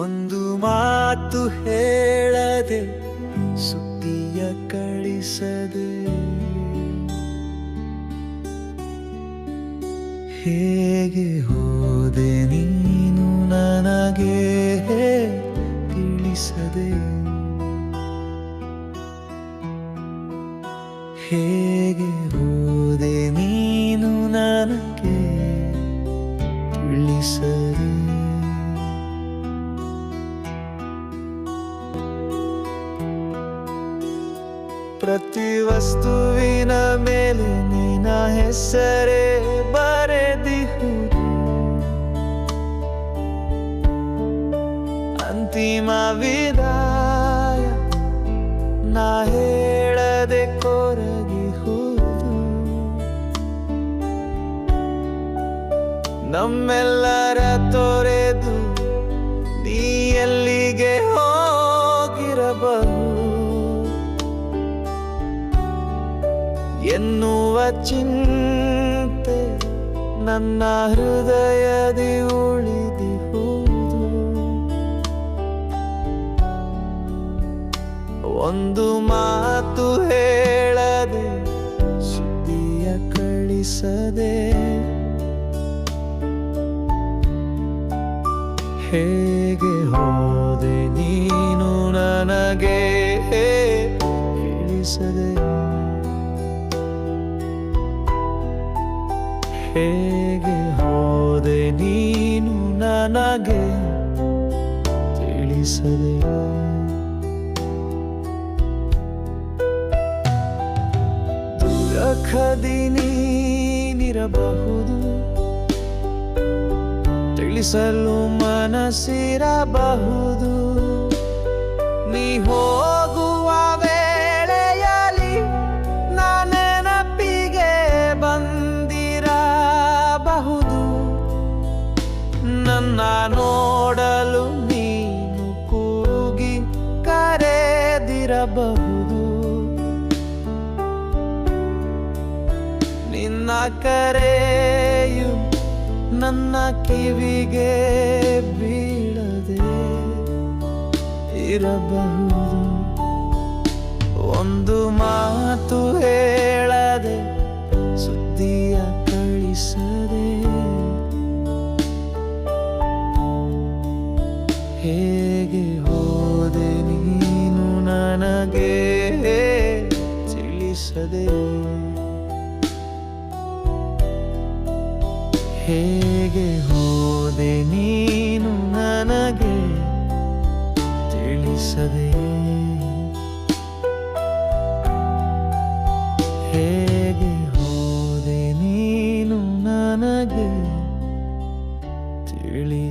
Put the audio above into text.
ಒಂದು ಮಾತು ಹೇಳದೆ, ಸುದ್ದಿಯ ಕಳಿಸದೆ. ಹೇಗೆ ಹೋದೆ ನೀನು ನನಗೆ ತಿಳಿಸದೆ. ಹೇಗೆ ಹೋದೆ ನೀನು ನನಗೆ ತಿಳಿಸದೆ. ಪ್ರತಿ ವಸ್ತುವಿನ ಮೇಲೆ ನಿನ್ನ ಹೆಸರೇ ಬರೆದಿಹು. ಅಂತಿಮ ವಿದಾಯ, ನಾ ಹೇಳದೆ ಕೊರಗಿಹುದು ನಮ್ಮೆಲ್ಲರ ತೊರೆದು ನೀ ಎಲ್ಲಿಗೆ ಹೋಗಿರಬಹುದು ಎನ್ನುವ ಚಿಂತೆ ನನ್ನ ಹೃದಯದಿ ಉಳಿದಿಹುದು ಒಂದು ಮಾತು ಹೇಳದೆ ಸುದ್ದಿಯ ಕಳಿಸದೆ ಹೇಗೆ ಹೋದೆ ನೀನು ನನಗೆ? ಹೇಗೆ ಹೋದೆ ನೀನು ನನಗೆ ತಿಳಿಸದೆ. ದುರಖದಿ ನೀನಿರಬಹುದು ತಿಳಿಸಲು ಮನಸ್ಸಿರಬಹುದು. ನೀ ಹೋಗುವ ನೋಡಲು ನೀನು ಕೂಗಿ ಕರೆದಿರಬಹುದು. ನಿನ್ನ ಕರೆಯು ನನ್ನ ಕಿವಿಗೆ ಬೀಳದೆ ಇರಬಹುದು. ಒಂದು ಮಾತು ಹೇಳದೆ ಹೇಗೆ ಹೋದೆ ನೀನು ನನಗೆ ತಿಳಿಸದೆ? ಹೇಗೆ ಹೋದೆ ನೀನು ನನಗೆ ತಿಳಿಸದೆ?